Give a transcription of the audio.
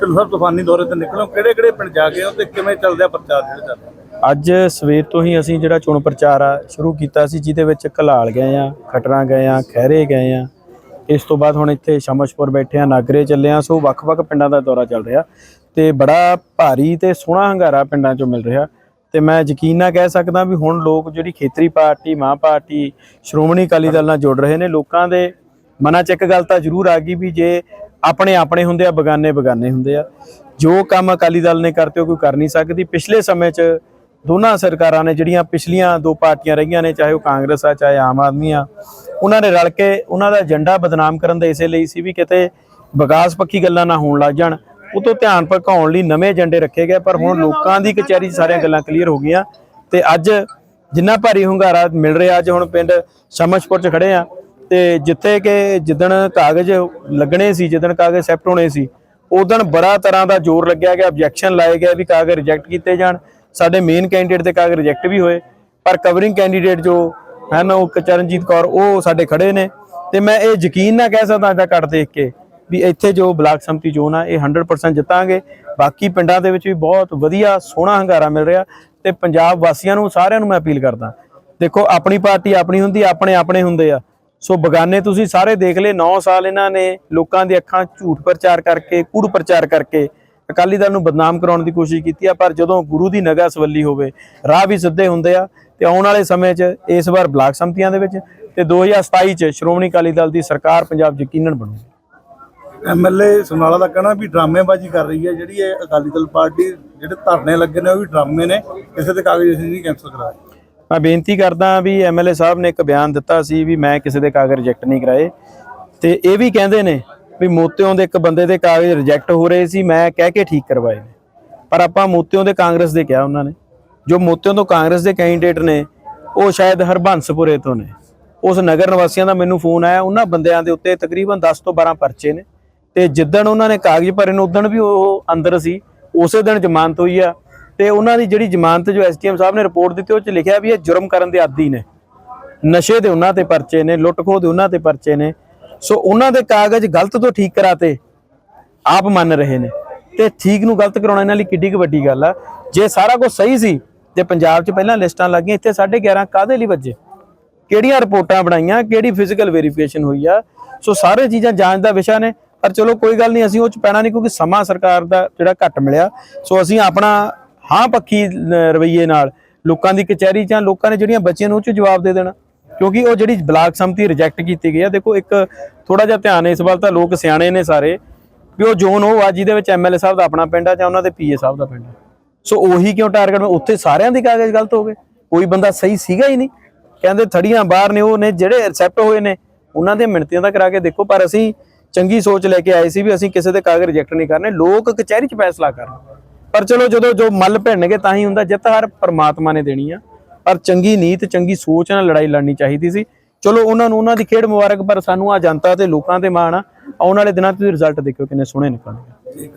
ਢਿੱਲੋਂ ਸਾਹਿਬ, ਤੂਫਾਨੀ ਦੌਰੇ ਤੇ ਨਿਕਲੋ। ਕਿਹੜੇ ਕਿਹੜੇ ਪਿੰਡ ਜਾ ਕੇ ਹੋ ਤੇ ਕਿਵੇਂ ਚੱਲਦਾ ਪ੍ਰਚਾਰ ਜਿਹੜਾ ਚੱਲ ਅੱਜ ਸਵੇਰ ਤੋਂ ਹੀ ਅਸੀਂ ਜਿਹੜਾ ਚੋਣ ਪ੍ਰਚਾਰ ਆ ਸ਼ੁਰੂ ਕੀਤਾ ਸੀ, ਜਿਹਦੇ ਵਿੱਚ ਕਲਾਲ ਗਏ ਆ, ਖਟਰਾਂ ਗਏ ਆ, ਖਹਿਰੇ ਗਏ ਆ। ਇਸ ਤੋਂ ਬਾਅਦ ਹੁਣ ਇੱਥੇ ਸ਼ਮਸ਼ਪੁਰ ਬੈਠੇ ਆ, ਨਾਗਰੇ ਚੱਲੇ ਆ। ਸੋ ਵੱਖ-ਵੱਖ ਪਿੰਡਾਂ ਦਾ ਦੌਰਾ ਚੱਲ ਰਿਹਾ ਤੇ ਬੜਾ ਭਾਰੀ ਤੇ ਸੋਹਣਾ ਹੰਗਾਰਾ ਪਿੰਡਾਂ 'ਚੋਂ ਮਿਲ ਰਿਹਾ। ਤੇ ਮੈਂ ਯਕੀਨ ਨਾਲ ਕਹਿ ਸਕਦਾ ਵੀ ਹੁਣ ਲੋਕ ਜਿਹੜੀ ਖੇਤਰੀ ਪਾਰਟੀ, ਮਾਂ ਪਾਰਟੀ, ਸ਼੍ਰੋਮਣੀ ਅਕਾਲੀ ਦਲ ਨਾਲ ਜੁੜ ਰਹੇ ਨੇ, ਲੋਕਾਂ ਦੇ ਮਨਾਂ 'ਚ ਇੱਕ ਗੱਲ ਤਾਂ ਜ਼ਰੂਰ ਆ ਗਈ ਵੀ ਜੇ ਆਪਣੇ ਆਪਣੇ ਹੁੰਦੇ ਆ, ਬਗਾਨੇ ਬਗਾਨੇ ਹੁੰਦੇ ਆ। ਜੋ ਕੰਮ ਅਕਾਲੀ ਦਲ ਨੇ ਕਰਤੇ, ਉਹ ਕੋਈ ਕਰ ਨਹੀਂ ਸਕਦੀ। ਪਿਛਲੇ ਸਮੇਂ 'ਚ ਦੋਨਾਂ ਸਰਕਾਰਾਂ ਨੇ ਜਿਹੜੀਆਂ ਪਿਛਲੀਆਂ ਦੋ ਪਾਰਟੀਆਂ ਰਹੀਆਂ ਨੇ, ਚਾਹੇ ਉਹ ਕਾਂਗਰਸ ਆ, ਚਾਹੇ ਆਮ ਆਦਮੀ ਆ, ਉਹਨਾਂ ਨੇ ਰਲ ਕੇ ਉਹਨਾਂ ਦਾ ਏਜੰਡਾ ਬਦਨਾਮ ਕਰਨ ਦਾ ਇਸੇ ਲਈ ਸੀ ਵੀ ਕਿਤੇ ਵਿਕਾਸ ਪੱਖੀ ਗੱਲਾਂ ਨਾ ਹੋਣ ਲੱਗ ਜਾਣ। ਉਹ ਤੋਂ ਧਿਆਨ ਭਟਕਾਉਣ ਲਈ ਨਵੇਂ ਏਜੰਡੇ ਰੱਖੇ ਗਏ, ਪਰ ਹੁਣ ਲੋਕਾਂ ਦੀ ਕਚਹਿਰੀ ਸਾਰੀਆਂ ਗੱਲਾਂ ਕਲੀਅਰ ਹੋ ਗਈਆਂ। ਤੇ ਅੱਜ ਜਿੰਨਾ ਭਾਰੀ ਹੁੰਗਾਰਾ ਮਿਲ ਰਿਹਾ, ਅੱਜ ਹੁਣ ਪਿੰਡ ਸ਼ਮਸ਼ਪੁਰ 'ਚ ਖੜੇ ਆ ਤੇ ਜਿੱਥੇ ਕਿ ਜਿੱਦਣ ਕਾਗਜ਼ ਲੱਗਣੇ ਸੀ, ਜਿੱਦਣ ਕਾਗਜ਼ ਐਕਸੈਪਟ ਹੋਣੇ ਸੀ ਉਦੋਂ ਬੜਾ ਤਰ੍ਹਾਂ ਦਾ ਜ਼ੋਰ ਲੱਗਿਆ ਗਿਆ ਆਬਜੈਕਸ਼ਨ ਲਾਏ ਗਏ ਵੀ ਕਾਗਜ਼ ਰਿਜੈਕਟ ਕੀਤੇ ਜਾਣ। ਸਾਡੇ ਮੇਨ ਕੈਂਡੀਡੇਟ ਦੇ ਕਾਗਜ਼ ਰਿਜੈਕਟ ਵੀ ਹੋਏ, ਪਰ ਕਵਰਿੰਗ ਕੈਂਡੀਡੇਟ ਜੋ ਹਨ ਉਹ ਚਰਨਜੀਤ ਕੌਰ, ਉਹ ਸਾਡੇ ਖੜੇ ਨੇ। ਤੇ ਮੈਂ ਇਹ ਯਕੀਨ ਨਾ ਕਹਿ ਸਕਦਾ ਅੱਜ ਦਾ ਕੱਟ ਦੇਖ ਕੇ ਵੀ ਇੱਥੇ ਜੋ ਬਲਾਕ ਸੰਮਤੀ ਜ਼ੋਨ ਆ, ਇਹ 100% ਜਿੱਤਾਂਗੇ। ਬਾਕੀ ਪਿੰਡਾਂ ਦੇ ਵਿੱਚ ਵੀ ਬਹੁਤ ਵਧੀਆ ਸੋਹਣਾ ਹੰਗਾਰਾ ਮਿਲ ਰਿਹਾ ਤੇ ਪੰਜਾਬ ਵਾਸੀਆਂ ਨੂੰ ਸਾਰਿਆਂ ਨੂੰ ਮੈਂ ਅਪੀਲ ਕਰਦਾ, ਦੇਖੋ ਆਪਣੀ ਪਾਰਟੀ ਆਪਣੀ ਹੁੰਦੀ ਆਪਣੇ ਆਪਣੇ ਹੁੰਦੇ ਆ। ਸੋ ਬਗਾਨੇ ਤੁਸੀਂ ਸਾਰੇ ਦੇਖ ਲਏ 9 ਸਾਲ ਇਹਨਾਂ ਨੇ ਲੋਕਾਂ ਦੀ ਅੱਖਾਂ ਝੂਠ ਪ੍ਰਚਾਰ ਕਰਕੇ, ਕੂੜ ਪ੍ਰਚਾਰ ਕਰਕੇ ਅਕਾਲੀ ਦਲ ਨੂੰ ਬਦਨਾਮ ਕਰਾਉਣ ਦੀ ਕੋਸ਼ਿਸ਼ ਕੀਤੀ ਆ, ਪਰ ਜਦੋਂ ਗੁਰੂ ਦੀ ਨਗਾ ਸਵੱਲੀ ਹੋਵੇ, ਰਾਹ ਵੀ ਸਿੱਧੇ ਹੁੰਦੇ ਆ ਤੇ ਆਉਣ ਵਾਲੇ ਸਮੇਂ 'ਚ ਇਸ ਵਾਰ ਬਲਾਕ ਸੰਮਤੀਆਂ ਦੇ ਵਿੱਚ ਤੇ 2027 'ਚ ਸ਼੍ਰੋਮਣੀ ਅਕਾਲੀ ਦਲ ਦੀ ਸਰਕਾਰ ਪੰਜਾਬ ਯਕੀਨਨ ਬਣੂਗੀ ਐਮਐਲਏ ਸੁਨਾਲਾ ਦਾ ਕਹਿਣਾ ਵੀ ਡਰਾਮੇਬਾਜ਼ੀ ਕਰ ਰਹੀ ਹੈ, ਜਿਹੜੀ ਇਹ ਅਕਾਲੀ ਦਲ ਪਾਰਟੀ ਜਿਹੜੇ ਧਰਨੇ ਲੱਗੇ ਨੇ ਉਹ ਵੀ ਡਰਾਮੇ ਨੇ, ਕਿਸੇ ਦੇ ਕਾਗਜ਼ ਅਸੀਂ ਨਹੀਂ ਕੈਂਸਲ ਕਰਾਏ ਮੈਂ ਬੇਨਤੀ ਕਰਦਾ ਵੀ ਐਮਐਲਏ ਸਾਹਿਬ ਨੇ ਇੱਕ ਬਿਆਨ ਦਿੱਤਾ ਸੀ ਵੀ ਮੈਂ ਕਿਸੇ ਦੇ ਕਾਗਜ਼ ਰਿਜੈਕਟ ਨਹੀਂ ਕਰਾਏ। ਤੇ ਇਹ ਵੀ ਕਹਿੰਦੇ ਨੇ ਵੀ ਮੋਤਿਓਂ ਦੇ ਇੱਕ ਬੰਦੇ ਦੇ ਕਾਗਜ਼ ਰਿਜੈਕਟ ਹੋ ਰਹੇ ਸੀ, ਮੈਂ ਕਹਿ ਕੇ ਠੀਕ ਕਰਵਾਏ ਨੇ। ਪਰ ਆਪਾਂ ਮੋਤਿਓਂ ਦੇ ਕਾਂਗਰਸ ਦੇ ਕਿਹਾ ਉਹਨਾਂ ਨੇ। ਜੋ ਮੋਤਿਓਂ ਤੋਂ ਕਾਂਗਰਸ ਦੇ ਕੈਂਡੀਡੇਟ ਨੇ, ਉਹ ਸ਼ਾਇਦ ਹਰਬੰਸਪੁਰੇ ਤੋਂ ਨੇ। ਉਸ ਨਗਰ ਨਿਵਾਸੀਆਂ ਦਾ ਮੈਨੂੰ ਫੋਨ ਆਇਆ, ਉਹਨਾਂ ਬੰਦਿਆਂ ਦੇ ਉੱਤੇ ਤਕਰੀਬਨ 10 ਤੋਂ 12 ਪਰਚੇ ਨੇ। ਤੇ ਜਿੱਦਣ ਉਹਨਾਂ ਨੇ ਕਾਗਜ਼ ਭਰੇ ਨੇ ਉਦਣ ਵੀ ਉਹ ਅੰਦਰ ਸੀ। ਉਸੇ ਦਿਨ ਜ਼ਮਾਨਤ ਹੋਈ ਆ। ਤੇ ਉਹਨਾਂ ਦੀ ਜਿਹੜੀ ਜ਼ਮਾਨਤ ਜੋ ਐਸਟੀਐਮ ਸਾਹਿਬ ਨੇ ਰਿਪੋਰਟ ਦਿੱਤੀ, ਉਹ ਚ ਲਿਖਿਆ ਵੀ ਇਹ ਜੁਰਮ ਕਰਨ ਦੇ ਆਦੀ ਨੇ। ਨਸ਼ੇ ਦੇ ਉਹਨਾਂ ਤੇ ਪਰਚੇ ਨੇ ਲੁੱਟ ਖੋਹ ਦੇ ਉਹਨਾਂ ਤੇ ਪਰਚੇ ਨੇ। ਸੋ ਉਹਨਾਂ ਦੇ ਕਾਗਜ਼ ਗਲਤ ਤੋਂ ਠੀਕ ਕਰਾਤੇ ਆਪ ਮੰਨ ਰਹੇ ਨੇ। ਤੇ ਠੀਕ ਨੂੰ ਗਲਤ ਕਰਾਉਣਾ ਇਹਨਾਂ ਲਈ ਕਿੱਡੀ ਕੁ ਵੱਡੀ ਗੱਲ ਆ। ਜੇ ਸਾਰਾ ਕੁਝ ਸਹੀ ਸੀ, ਤੇ ਪੰਜਾਬ 'ਚ ਪਹਿਲਾਂ ਲਿਸਟਾਂ ਲੱਗੀਆਂ, ਇੱਥੇ 11.5 ਕਾਦੇ ਲਈ ਵੱਜੇ? ਕਿਹੜੀਆਂ ਰਿਪੋਰਟਾਂ ਬਣਾਈਆਂ, ਕਿਹੜੀ ਫਿਜ਼ੀਕਲ ਵੈਰੀਫਿਕੇਸ਼ਨ ਹੋਈ ਆ? ਸੋ ਸਾਰੇ ਚੀਜ਼ਾਂ ਜਾਂਚ ਦਾ ਵਿਸ਼ਾ ਨੇ। ਪਰ ਚਲੋ ਕੋਈ ਗੱਲ ਨਹੀਂ, ਅਸੀਂ ਉਹ ਚ ਪੈਣਾ ਨਹੀਂ, ਕਿਉਂਕਿ ਸਮਾਂ ਸਰਕਾਰ ਦਾ ਜਿਹੜਾ ਘੱਟ ਮਿਲਿਆ। ਸੋ ਅਸੀਂ ਆਪਣਾ ਹਾਂ ਪੱਖੀ ਲ- ਰਵੱਈਏ ਨਾਲ। ਲੋਕਾਂ ਦੀ ਕਚਹਿਰੀ ਜਾਂ ਲੋਕਾਂ ਨੇ ਜਿਹੜੀਆਂ ਬੱਚੀਆਂ ਨੂੰ ਉਹ ਚ ਜਵਾਬ ਦੇ ਦੇਣਾ। ਕਿਉਂਕਿ ਉਹ ਜਿਹੜੀ ਬਲਾਕ ਸੰਮਤੀ ਰਿਜੈਕਟ ਕੀਤੀ ਗਈ ਆ, ਦੇਖੋ ਇੱਕ ਥੋੜਾ ਜਿਹਾ ਧਿਆਨ ਇਸ ਵੱਲ ਤਾਂ ਲੋਕ ਸਿਆਣੇ ਨੇ ਸਾਰੇ, ਵੀ ਉਹ ਜ਼ੋਨ ਉਹ ਆ ਜਿਹਦੇ ਵਿੱਚ ਐਮਐਲਏ ਸਾਹਿਬ ਦਾ ਆਪਣਾ ਪਿੰਡ ਆ ਜਾਂ ਉਹਨਾਂ ਦੇ ਪੀਏ ਸਾਹਿਬ ਦਾ ਪਿੰਡ ਆ। ਸੋ ਉਹੀ ਕਿਉਂ ਟਾਰਗੇਟ ਉੱਥੇ ਸਾਰਿਆਂ ਦੇ ਕਾਗਜ਼ ਗਲਤ ਹੋ ਗਏ। ਕੋਈ ਬੰਦਾ ਸਹੀ ਸੀਗਾ ਹੀ ਨਹੀਂ। ਕਹਿੰਦੇ ਥੜੀਆਂ ਬਾਹਰ ਨੇ, ਉਹ ਨੇ ਜਿਹੜੇ ਅਕਸੈਪਟ ਹੋਏ ਨੇ, ਉਹਨਾਂ ਦੇ ਮਿਣਤੀਆਂ ਦਾ ਕਰਾ ਕੇ ਦੇਖੋ, ਪਰ ਅਸੀਂ ਚੰਗੀ ਸੋਚ ਲੈ ਕੇ ਆਏ ਸੀ ਵੀ ਅਸੀਂ ਕਿਸੇ ਦੇ ਕਾਗਜ਼ ਰਿਜੈਕਟ ਨਹੀਂ ਕਰਨੇ। ਲੋਕ ਕਚਹਿਰੀ 'ਚ ਫੈਸਲਾ ਕਰਨ। ਪਰ ਚਲੋ ਜਦੋਂ ਜੋ ਮੱਲ ਭਿੜਨਗੇ ਤਾਂ ਹੀ ਹੁੰਦਾ ਜਿੱਤ ਹਰ ਪਰਮਾਤਮਾ ਨੇ ਦੇਣੀ ਆ। ਪਰ ਚੰਗੀ ਨੀਤ, ਚੰਗੀ ਸੋਚ ਨਾਲ ਲੜਾਈ ਲੜਨੀ ਚਾਹੀਦੀ ਸੀ। ਚਲੋ ਉਹਨਾਂ ਨੂੰ ਉਹਨਾਂ ਦੀ ਖੇਡ ਮੁਬਾਰਕ, ਪਰ ਸਾਨੂੰ ਆ ਜਨਤਾ ਤੇ ਲੋਕਾਂ ਤੇ ਮਾਣ ਆ। ਆਉਣ ਵਾਲੇ ਦਿਨਾਂ 'ਚ ਤੁਸੀਂ ਰਿਜ਼ਲਟ ਦੇਖਿਓ ਕਿੰਨੇ ਸੋਹਣੇ ਨਿਕਲਣਗੇ।